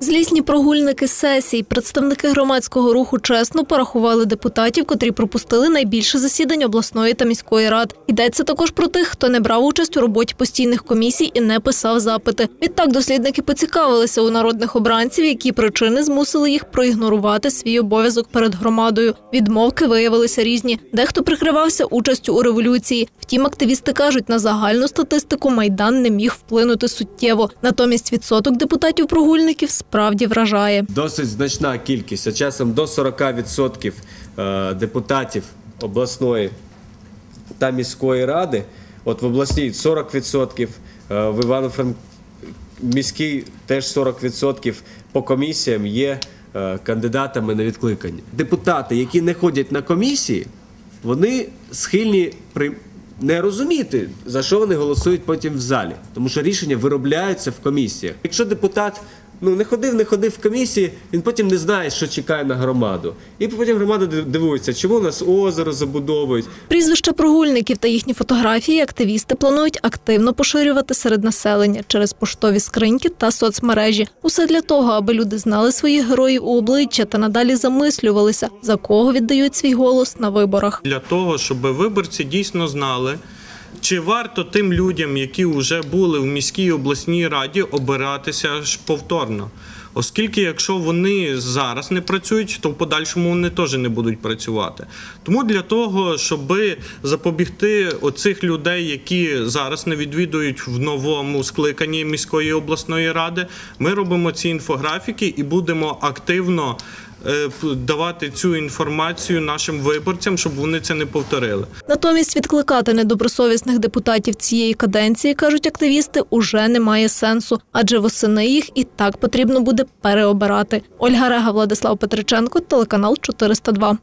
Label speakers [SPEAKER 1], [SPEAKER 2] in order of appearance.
[SPEAKER 1] Злісні прогульники сесій, представники громадського руху чесно порахували депутатів, котрі пропустили найбільше засідань обласної та міської рад. Йдеться також про тих, хто не брав участь у роботі постійних комісій і не писав запити. Відтак дослідники поцікавилися у народних обранців, які причини змусили їх проігнорувати свій обов'язок перед громадою. Відмовки виявилися різні. Дехто прикривався участю у революції. Втім, активісти кажуть, на загальну статистику майдан не міг вплинути суттєво. Натомість відсоток депутатів-прогульників справді вражає.
[SPEAKER 2] Досить значна кількість, а часом до 40% е, депутатів обласної та міської ради. От в обласній 40%, е, в івано міській теж 40% по комісіям є е, кандидатами на відкликання. Депутати, які не ходять на комісії, вони схильні при не розуміти, за що вони голосують потім в залі, тому що рішення виробляються в комісіях. Якщо депутат ну не ходив, не ходив в комісії, він потім не знає, що чекає на громаду. І потім громада дивується, чому у нас озеро забудовують.
[SPEAKER 1] Прізвища прогульників та їхні фотографії активісти планують активно поширювати серед населення через поштові скриньки та соцмережі. Усе для того, аби люди знали своїх героїв у обличчя та надалі замислювалися, за кого віддають свій голос на виборах.
[SPEAKER 3] для того, щоб виборці дійсно знали, чи варто тим людям, які вже були в міській обласній раді, обиратися ж повторно. Оскільки, якщо вони зараз не працюють, то в подальшому вони теж не будуть працювати. Тому для того, щоб запобігти оцих людей, які зараз не відвідують в новому скликанні міської обласної ради, ми робимо ці інфографіки і будемо активно давати цю інформацію нашим виборцям, щоб вони це не повторили.
[SPEAKER 1] Натомість відкликати недобросовісних депутатів цієї каденції, кажуть активісти, уже немає сенсу, адже восени їх і так потрібно буде переобирати. Ольга Рега, Владислав Петриченко, телеканал 402.